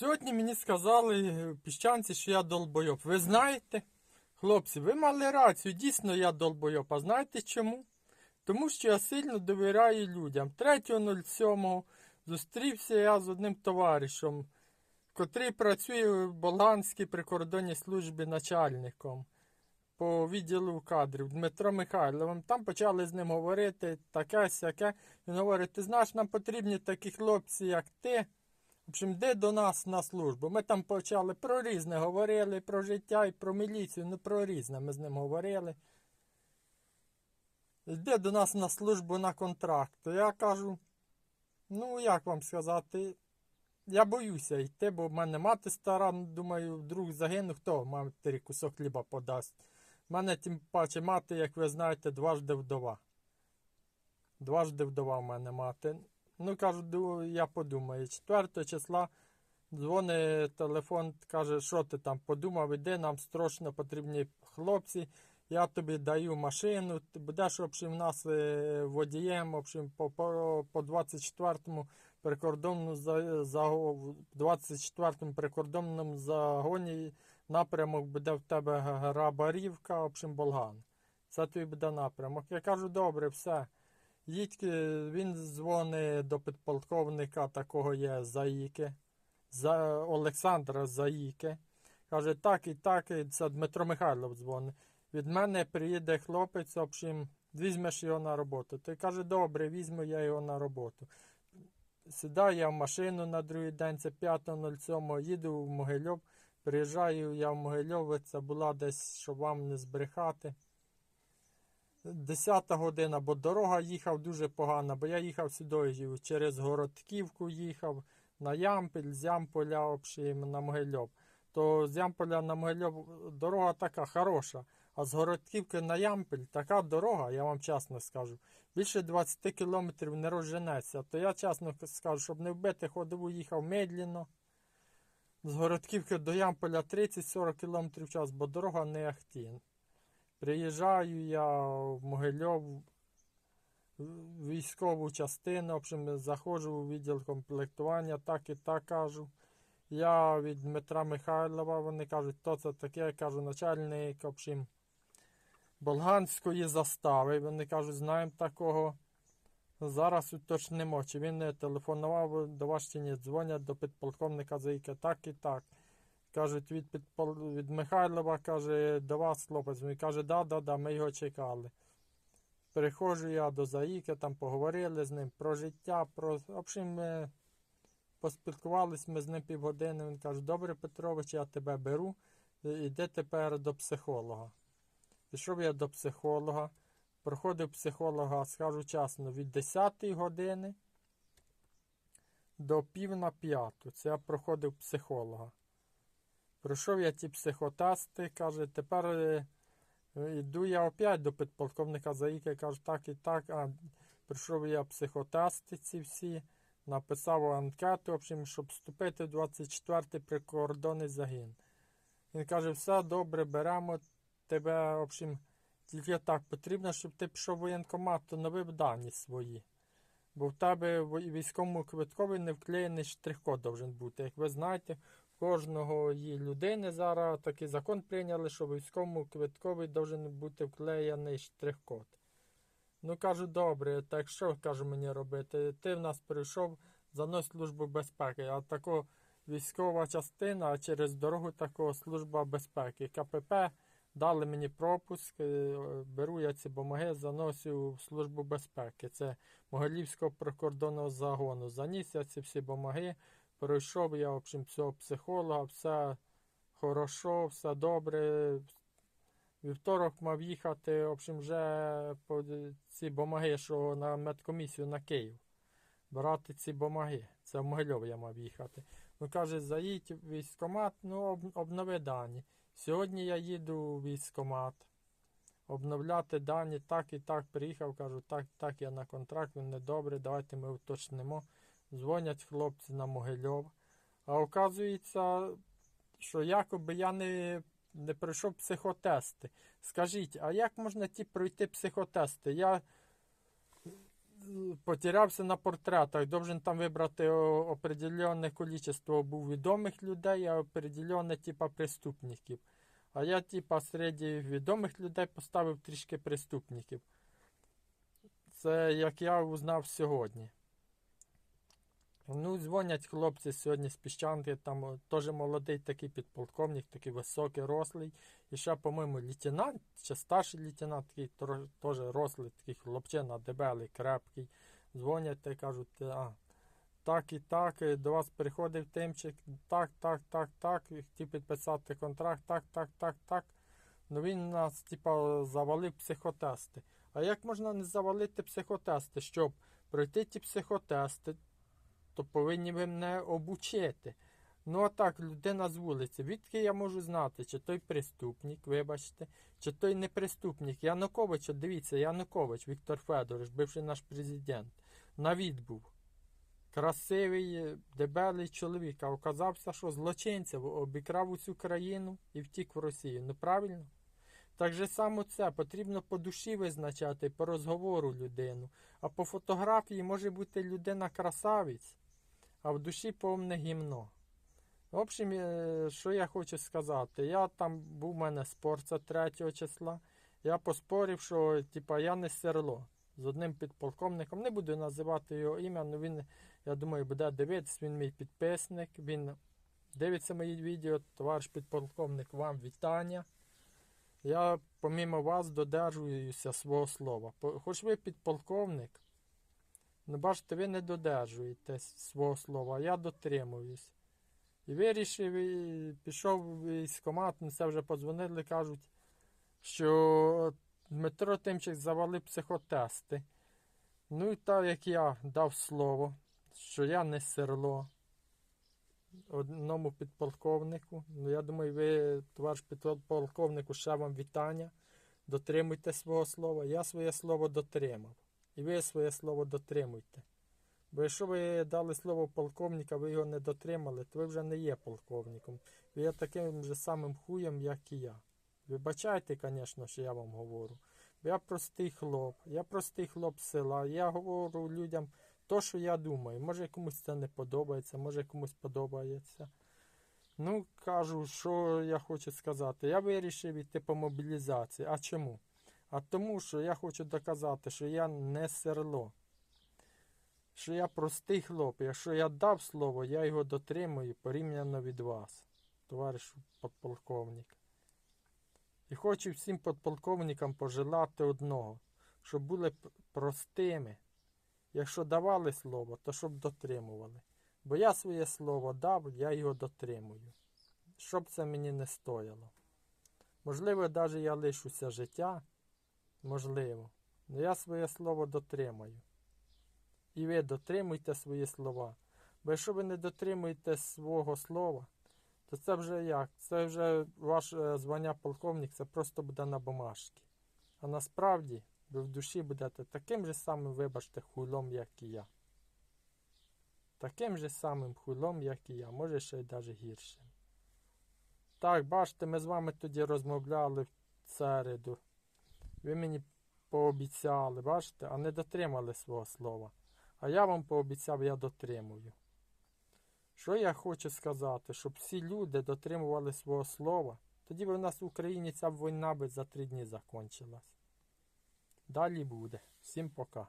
Сьогодні мені сказали піщанці, що я долбойоб. Ви знаєте, хлопці, ви мали рацію, дійсно я долбойоб. А знаєте чому? Тому що я сильно довіряю людям. 3.07 зустрівся я з одним товаришем, котрий працює в Болганській прикордонній службі начальником по відділу кадрів Дмитро Михайловим. Там почали з ним говорити таке сяке. Він говорить: ти знаєш, нам потрібні такі хлопці, як ти. Общем, де до нас на службу? Ми там почали про різне говорили, про життя і про міліцію, ну про різне ми з ним говорили. Йде до нас на службу на контракт. Я кажу, ну як вам сказати, я боюся йти, бо в мене мати стара, думаю, вдруг загину, хто матері кусок хліба подасть. У мене тим паче мати, як ви знаєте, дважди вдова. Дважди вдова в мене мати. Ну, кажу, я подумаю. 4 числа дзвонить телефон, каже, що ти там подумав, іди, нам срочно потрібні хлопці. Я тобі даю машину, ти будеш в нас е, водієм в общем, по, по, по 24-му прикордонному за, за, 24-му прикордонному загоні напрямок буде в тебе Грабарівка, в Болган. Це тобі буде напрямок. Я кажу, добре, все. Їдь, е, він дзвонить до підполковника такого є Заїки, за Олександра Заїки. Каже, так і так, і це Дмитро Михайлов дзвонить. Від мене приїде хлопець, в візьмеш його на роботу. Той каже, добре, візьму я його на роботу. Сідаю я в машину на другий день, це 5.07, їду в Могильов, приїжджаю я в Могильов, це була десь, щоб вам не збрехати. 10 година, бо дорога їхав дуже погана, бо я їхав сюди через Городківку їхав на Ямпіль, з Ямполя общем, на Могильов. То з Ямполя на Могильов дорога така хороша, а з Городківки на Ямпіль така дорога, я вам чесно скажу, більше 20 кілометрів не розженеться. То я чесно скажу, щоб не вбити ходову, їхав медленно. З Городківки до Ямполя 30-40 км в час, бо дорога не ахтін. Приїжджаю я в Могильов військову частину, в общем, заходжу у відділ комплектування, так і так кажу. Я від Дмитра Михайлова, вони кажуть, хто це таке, я кажу, начальник в общем, Болганської застави. Вони кажуть, знаємо такого. Зараз уточнимо, чи він не телефонував до вас чи ні. Дзвонять до підполковника Заїка, так і так. Кажуть, від, підпол... від Михайлова, каже, до вас хлопець. Він каже, да, да, да, ми його чекали. Приходжу я до Заїка, там поговорили з ним про життя, про. В общем, ми поспілкувалися ми з ним півгодини. Він каже, добре, Петрович, я тебе беру. Іди тепер до психолога. Пішов я до психолога, проходив психолога, скажу чесно, від 10 години до пів на п'яту. Це я проходив психолога. Пройшов я ті психотести, каже, тепер е, йду я опять до підполковника Заїка, каже, так і так. А пройшов я психотести ці всі, написав анкету, общем, щоб вступити в 24-й прикордонний загін. Він каже, все добре, беремо тебе, в общем, тільки так потрібно, щоб ти пішов в воєнкомат, то новив дані свої. Бо в тебе військовому квиткові не вклеєний штрих-код должен бути. Як ви знаєте, кожного її людини зараз такий закон прийняли, що військовому квиткові должен бути вклеєний штрих-код. Ну кажу, добре, так що кажу мені робити? Ти в нас прийшов за службу безпеки, а тако військова частина, а через дорогу такого служба безпеки. КПП дали мені пропуск, е, беру я ці бумаги, заносю в службу безпеки. Це Могилівського прикордонного загону. Заніс я ці всі бумаги, пройшов я в общем, цього психолога, все хорошо, все добре. Вівторок мав їхати, в общем, вже по ці бумаги, що на медкомісію на Київ. Брати ці бумаги. Це в Могильов я мав їхати. Ну каже, заїдь в військкомат, ну об- обнови дані. Сьогодні я їду в військкомат. Обновляти дані, так і так приїхав, кажу, так, так, я на контракт, він недобре, давайте ми уточнимо. Дзвонять хлопці на Могильов. А оказується, що якоби я не, не пройшов психотести. Скажіть, а як можна ті пройти психотести? Я потерявся на портретах. Должен там вибрати определенне количество був відомих людей, а определенне типа преступників. А я, типа, серед відомих людей поставив трішки преступників. Це як я узнав сьогодні. Ну, дзвонять хлопці сьогодні з піщанки, там теж молодий такий підполковник, такий високий, рослий. І ще, по-моєму, лейтенант, чи старший лейтенант, такий теж рослий, такий хлопчина, дебелий, крепкий. Дзвонять та кажуть, а, так і так, е, до вас приходив тимчик, так, так, так, так, хотів підписати контракт, так, так, так, так. Ну він нас, типа, завалив психотести. А як можна не завалити психотести? Щоб пройти ті психотести, то повинні ви мене обучити. Ну а так, людина з вулиці, відки я можу знати, чи той преступник, вибачте, чи той не преступник. Янукович, дивіться, Янукович, Віктор Федорович, бивший наш президент, на від був. Красивий, е, дебелий чоловік, а оказався, що злочинцем обікрав усю країну і втік в Росію. Ну правильно? Так же само це потрібно по душі визначати, по розговору людину. А по фотографії може бути людина красавець, а в душі повне гімно. В общем, е, що я хочу сказати, я там був у мене спор це 3 числа. Я поспорив, що типа, я не серло з одним підполковником. Не буду називати його ім'я, але він, я думаю, буде дивитися, він мій підписник, він дивиться мої відео, товариш підполковник, вам вітання. Я, помімо вас, додержуюся свого слова. Хоч ви підполковник, ну бачите, ви не додержуєтесь свого слова, а я дотримуюсь. І вирішив, і пішов військкомат, це вже подзвонили, кажуть, що Дмитро Тимчик завалив психотести. Ну і так як я дав слово, що я не серло одному підполковнику. Ну, я думаю, ви, товариш підполковнику, ще вам вітання. Дотримуйте свого слова. Я своє слово дотримав. І ви своє слово дотримуйте. Бо якщо ви дали слово полковника, ви його не дотримали, то ви вже не є полковником. Ви є таким же самим хуєм, як і я. Вибачайте, звісно, що я вам говорю. Бо я простий хлоп, я простий хлоп села. Я говорю людям то, що я думаю. Може комусь це не подобається, може комусь подобається. Ну, кажу, що я хочу сказати. Я вирішив йти по мобілізації. А чому? А тому, що я хочу доказати, що я не серло. Що я простий хлоп. Якщо я дав слово, я його дотримую порівняно від вас, товаришу подполковник. І хочу всім подполковникам пожелати одного, щоб були простими. Якщо давали слово, то щоб дотримували. Бо я своє слово дав, я його дотримую. Щоб це мені не стояло. Можливо, навіть я лишуся життя, можливо, але я своє слово дотримаю. І ви дотримуйте свої слова. Бо якщо ви не дотримуєте свого слова, то це вже як? Це вже ваше звання полковник, це просто буде на бумажці. А насправді ви в душі будете таким же самим, вибачте, хуйлом, як і я. Таким же самим хуйлом, як і я, може ще й навіть гіршим. Так, бачите, ми з вами тоді розмовляли в середу. Ви мені пообіцяли, бачите, а не дотримали свого слова. А я вам пообіцяв, я дотримую. Що я хочу сказати, щоб всі люди дотримували свого слова, тоді б у нас в Україні ця війна би за три дні закончилась. Далі буде. Всім пока.